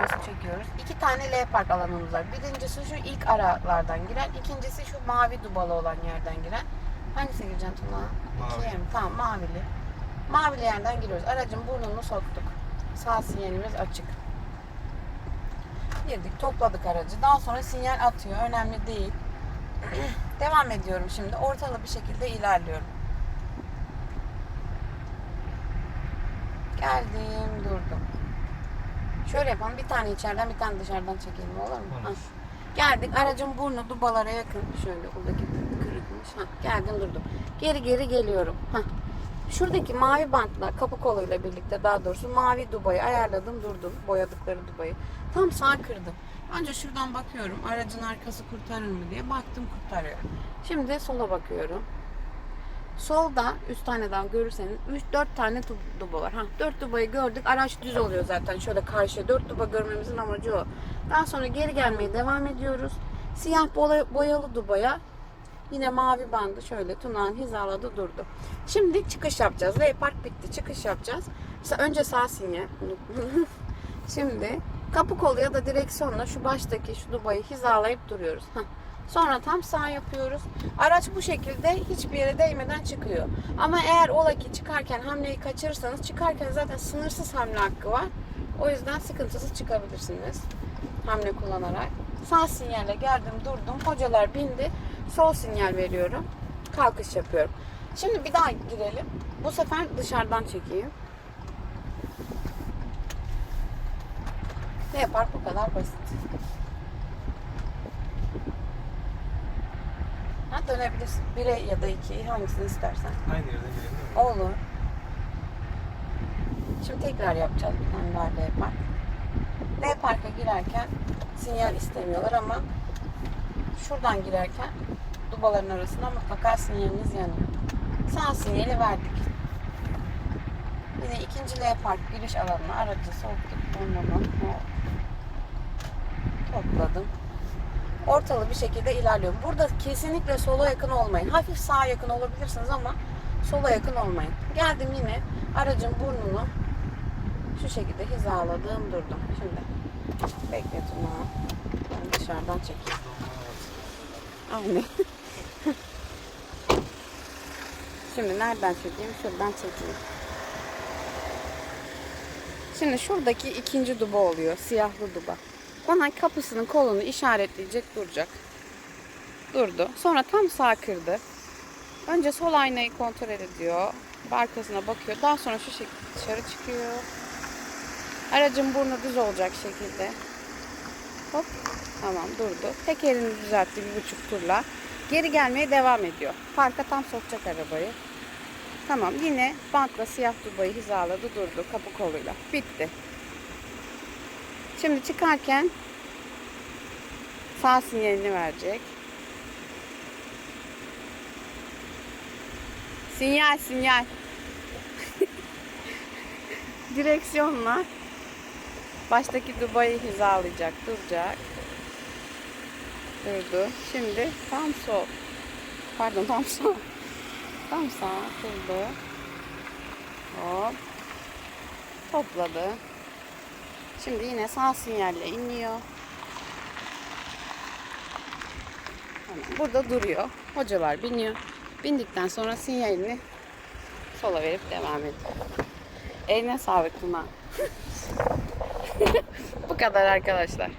videosu çekiyoruz. İki tane L park alanımız var. Birincisi şu ilk aralardan giren, ikincisi şu mavi dubalı olan yerden giren. Hangisi gireceksin Tuna? İkiye mi? Tamam mavili. Mavili yerden giriyoruz. Aracın burnunu soktuk. Sağ sinyalimiz açık. Girdik, topladık aracı. Daha sonra sinyal atıyor. Önemli değil. Devam ediyorum şimdi. Ortalı bir şekilde ilerliyorum. Geldim, durdum. Şöyle yapalım. Bir tane içeriden, bir tane dışarıdan çekelim olur mu? Olur. Geldik. Aracın burnu dubalara yakın. Şöyle oradaki kırıkmış. Ha. Geldim, durdum. Geri geri geliyorum. Ha. Şuradaki mavi bantla, kapı koluyla birlikte daha doğrusu mavi dubayı ayarladım, durdum. Boyadıkları dubayı. Tam sağ kırdım. Önce şuradan bakıyorum. Aracın arkası kurtarır mı diye. Baktım kurtarıyor. Şimdi sola bakıyorum. Solda üst taneden görürseniz 3-4 tane du- duba var. Ha, 4 dubayı gördük. Araç düz oluyor zaten. Şöyle karşıya 4 duba görmemizin amacı o. Daha sonra geri gelmeye devam ediyoruz. Siyah boya- boyalı dubaya yine mavi bandı şöyle Tunağan hizaladı durdu. Şimdi çıkış yapacağız. L park bitti. Çıkış yapacağız. Mesela önce sağ sinyal. Şimdi kapı kolu ya da direksiyonla şu baştaki şu dubayı hizalayıp duruyoruz. Hah. Sonra tam sağ yapıyoruz. Araç bu şekilde hiçbir yere değmeden çıkıyor. Ama eğer ola ki çıkarken hamleyi kaçırırsanız çıkarken zaten sınırsız hamle hakkı var. O yüzden sıkıntısız çıkabilirsiniz. Hamle kullanarak. Sağ sinyalle geldim durdum. Hocalar bindi. Sol sinyal veriyorum. Kalkış yapıyorum. Şimdi bir daha girelim. Bu sefer dışarıdan çekeyim. Ne yapar bu kadar basit. Ha dönebilirsin. Bire ya da iki hangisini istersen. Aynı yerden girelim? Olur. Şimdi tekrar yapacağız bir tane daha park. L parka girerken sinyal istemiyorlar ama şuradan girerken dubaların arasında mutlaka sinyaliniz yanıyor. Sağ sinyali verdik. Yine ikinci L park giriş alanına aracı soktuk. Ondan topladım. Ortalı bir şekilde ilerliyorum. Burada kesinlikle sola yakın olmayın. Hafif sağa yakın olabilirsiniz ama sola yakın olmayın. Geldim yine aracın burnunu şu şekilde hizaladım durdum. Şimdi onu. Ben dışarıdan çekeyim. Aynen. Şimdi nereden çekeyim? Şuradan çekeyim. Şimdi şuradaki ikinci duba oluyor. Siyahlı duba. Bana kapısının kolunu işaretleyecek duracak. Durdu. Sonra tam sağ kırdı. Önce sol aynayı kontrol ediyor. Arkasına bakıyor. Daha sonra şu şekilde dışarı çıkıyor. Aracın burnu düz olacak şekilde. Hop. Tamam durdu. Tekerini düzeltti bir buçuk turla. Geri gelmeye devam ediyor. Parka tam sokacak arabayı. Tamam yine bantla siyah dubayı hizaladı durdu kapı koluyla. Bitti. Şimdi çıkarken sağ sinyalini verecek. Sinyal sinyal. Direksiyonla baştaki dubayı hizalayacak, duracak. Durdu. Şimdi tam sol. Pardon tam sol. Tam sağ durdu. Hop. Topladı. Şimdi yine sağ sinyalle iniyor. Burada duruyor. Hocalar biniyor. Bindikten sonra sinyalini sola verip devam ediyor. Eline sağlık Tuna. Bu kadar arkadaşlar.